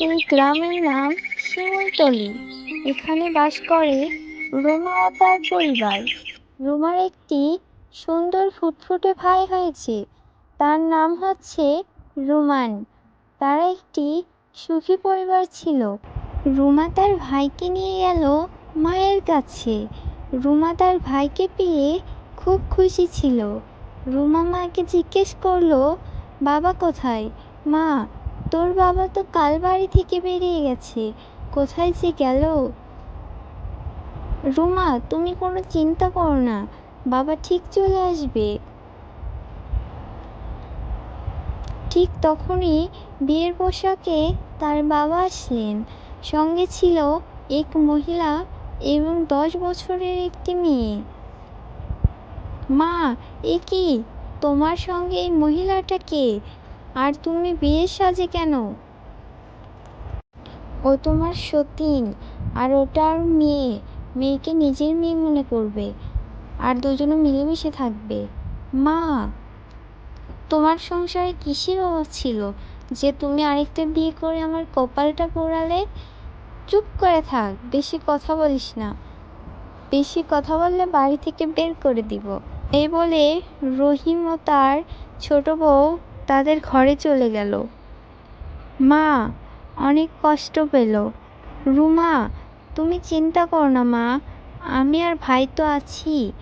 এই গ্রামের নাম শিমুলতলি। এখানে বাস করে রোমা তার পরিবার। রোমার একটি সুন্দর ফুটফুটে ভাই হয়েছে। তার নাম হচ্ছে রোমান। তারা একটি সুখী পরিবার ছিল। রুমা তার ভাইকে নিয়ে গেল মায়ের কাছে। রুমা তার ভাইকে পেয়ে খুব খুশি ছিল। রুমা মাকে জিজ্ঞেস করল, বাবা কোথায়? মা তোর বাবা তো কাল বাড়ি থেকে বেরিয়ে গেছে। কোথায় যে গেল? রুমা, তুমি কোনো চিন্তা করো না। বাবা ঠিক চলে আসবে। ঠিক তখনই বিয়ের পোশাকে তার বাবা আসলেন। সঙ্গে ছিল এক মহিলা এবং দশ বছরের একটি মেয়ে। মা, এ কি? তোমার সঙ্গে এই মহিলাটা কে? আর তুমি বিয়ের সাজে কেন? ও তোমার সতীন, আর ওটার মেয়ে। মেয়েকে নিজের মেয়ে মনে করবে, আর দুজনে মিলেমিশে থাকবে। মা, তোমার সংসারে কিসের অভাব ছিল যে তুমি আরেকটা বিয়ে করে আমার কপালটা পোড়ালে? চুপ করে থাক, বেশি কথা বলিস না। বেশি কথা বললে বাড়ি থেকে বের করে দিব। এই বলে রহিম ও তার ছোট বউ তাদের ঘরে চলে গেল। মা, অনেক কষ্ট পেল। রুমা, তুমি চিন্তা করো না মা, আমি আর ভাই তো আছি।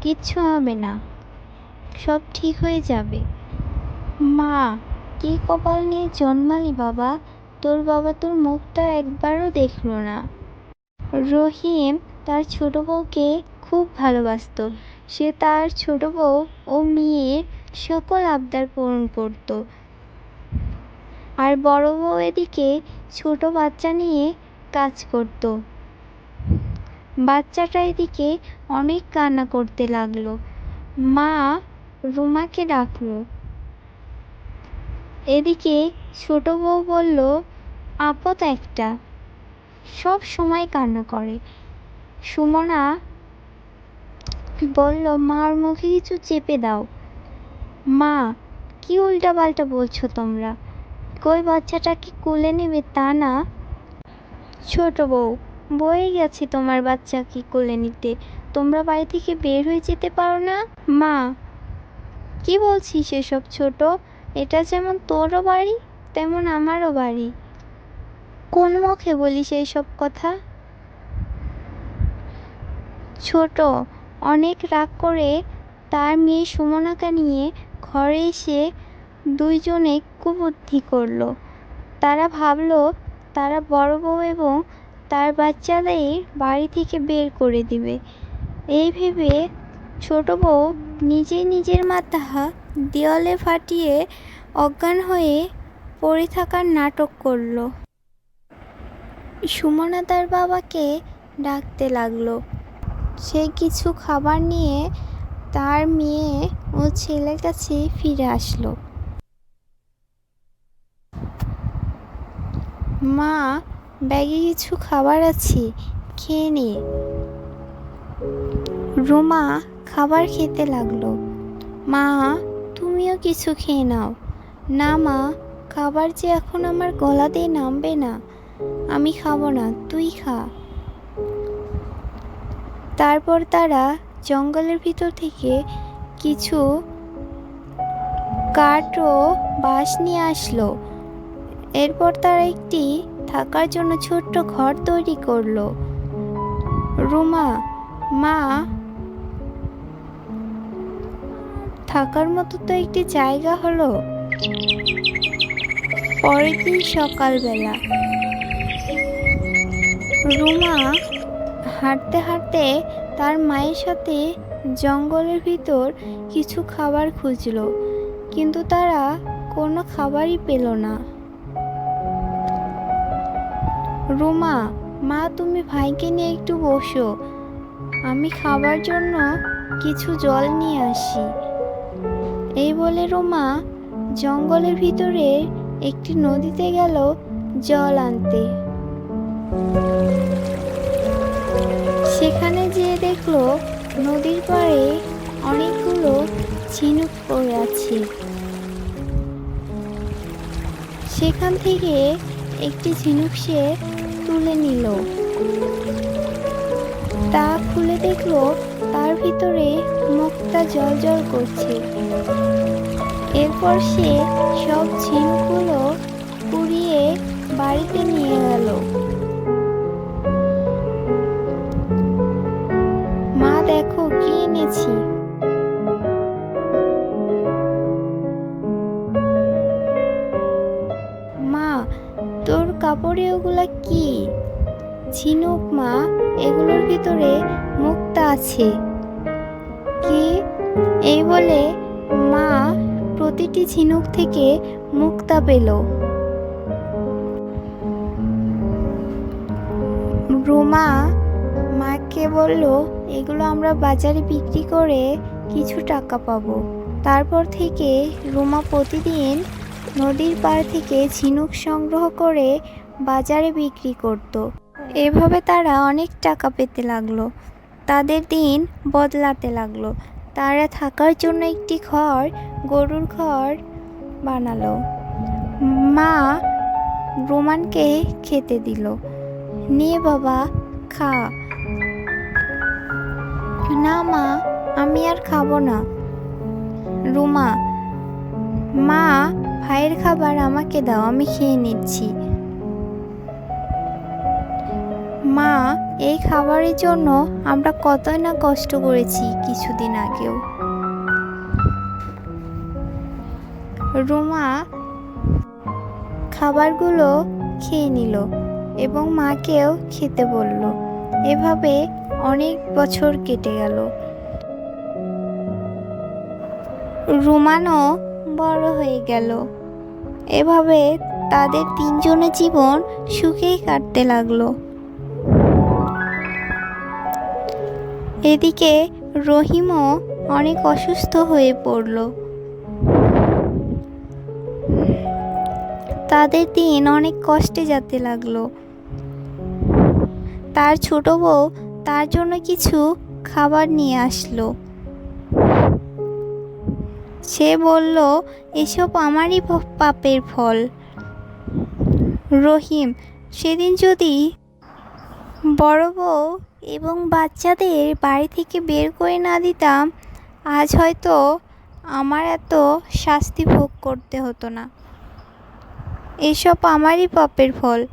কিচ্ছু হবে না। সব ঠিক হয়ে যাবে। মা, কি কপাল নিয়ে জন্মালি বাবা? তোর বাবা তোর মুখটা একবারও দেখল না। রহিম, তার ছোট বউকে খুব ভালোবাসতো। সে তার ছোট বউ ও মেয়ের সকল আবদার পূরণ করত। আর বড় বউ এদিকে ছোট বাচ্চা নিয়ে কাজ করত। বাচ্চাটা এদিকে অনেক কান্না করতে লাগল। মা রুমাকে ডাকলো। এদিকে ছোট বউ বলল, আপদ একটা। সব সময় কান্না করে। সুমনা বলল, মার মুখে কিছু চেপে দাও। মা, কি উল্টাপাল্টা বলছো তোমরা? কই বাচ্চাটাকে কোলে নেবে তা না? ছোট বউ, বয়ে গেছি তোমার বাচ্চাকে কোলে নিতে। তোমরা বাড়ি থেকে বের হয়ে যেতে পারো না? মা, কি বলছিস এসব ছোট? এটা যেমন তোরও বাড়ি, তেমন আমারও বাড়ি। কোন মুখে বলিস এইসব কথা? ছোট, অনেক রাগ করে তার মেয়ে সুমনাকে নিয়ে ঘরে এসে দুইজনে কুবুদ্ধি করল। তারা ভাবলো, তারা বড় বউ এবং তার বাচ্চাদের বাড়ি থেকে বের করে দিবে। এই ভেবে ছোট বউ নিজেই নিজের মাথা দেওয়ালে ফাটিয়ে অজ্ঞান হয়ে পড়ে থাকার নাটক করল। সুমনা তার বাবাকে ডাকতে লাগল। সে কিছু খাবার নিয়ে তার মেয়ে ও ছেলের কাছে ফিরে আসলো। মা, ব্যাগে কিছু খাবার আছে, খেয়ে নে। রুমা খাবার খেতে লাগল। মা, তুমিও কিছু খেয়ে নাও। না মা, খাবার যে এখন আমার গলা দিয়ে নামবে না, আমি খাব না, তুই খা। তারপর তারা জঙ্গলের ভিতর থেকে কিছু কাঠ ও বাঁশ নিয়ে আসলো। এরপর তারা একটি থাকার জন্য ছোট্ট ঘর তৈরি করল। রুমা, মা, থাকার মতো তো একটি জায়গা হলো। পরের দিন সকালবেলা রুমা হাঁটতে হাঁটতে তার মায়ের সাথে জঙ্গলের ভিতর কিছু খাবার খুঁজলো, কিন্তু তারা কোনো খাবারই পেল না। রুমা, মা, তুমি ভাইকে নিয়ে একটু বসো। আমি খাবার জন্য কিছু জল নিয়ে আসি। এই বলে রোমা জঙ্গলের ভিতরে একটি নদীতে গেল জল আনতে। সেখানে যেয়ে দেখল নদীর পাড়ে অনেকগুলো ঝিনুক পড়ে আছে। সেখান থেকে একটি ঝিনুক সে তুলে নিল। তা খুলে দেখল তার ভিতরে মুখটা জল করছে। এরপর সে সব ঝিনুকগুলো কুড়িয়ে বাড়িতে নিয়ে গেল। কি মা, তোর কাপড়ে ওগুলা কি? ঝিনুক মা, এগুলোর ভিতরে মুক্তা আছে। কি? এই বলে মা প্রতিটি ঝিনুক থেকে মুক্তা পেল। রোমা মাকে বলল, এগুলো আমরা বাজারে বিক্রি করে কিছু টাকা পাবো। তারপর থেকে রুমা প্রতিদিন নদীর পাড় থেকে ঝিনুক সংগ্রহ করে বাজারে বিক্রি করত। এভাবে তারা অনেক টাকা পেতে লাগল। তাদের দিন বদলাতে লাগল। তারা থাকার জন্য একটি ঘর, গরুর ঘর বানালো। মা রোমানকে খেতে দিল। নিয়ে বাবা, খা। না, মা, আমি আর খাব না। রুমা, মা, ভাইয়ের খাবার আমাকে দাও, আমি খেয়ে নিচ্ছি। মা, এই খাবারের জন্য আমরা কতই না কষ্ট করেছি কিছুদিন আগেও। রুমা খাবারগুলো খেয়ে নিল এবং মাকেও খেতে বলল। এভাবে অনেক বছর কেটে গেল। রুমানও বড় হয়ে গেল। এভাবে তাদের তিনজনের জীবন সুখেই কাটতে লাগল। এদিকে রহিমও অনেক অসুস্থ হয়ে পড়ল। তাদের দিন অনেক কষ্টে যেতে লাগল। তার ছোট বউ তার জন্য কিছু খাবার নিয়ে আসলো। সে বলল, এসব আমারই পাপের ফল। রহিম, সেদিন যদি বড় বউ এবং বাচ্চাদের বাড়ি থেকে বের করে না দিতাম, আজ হয়তো আমার এত শাস্তি ভোগ করতে হতো না। এসব আমারই পাপের ফল।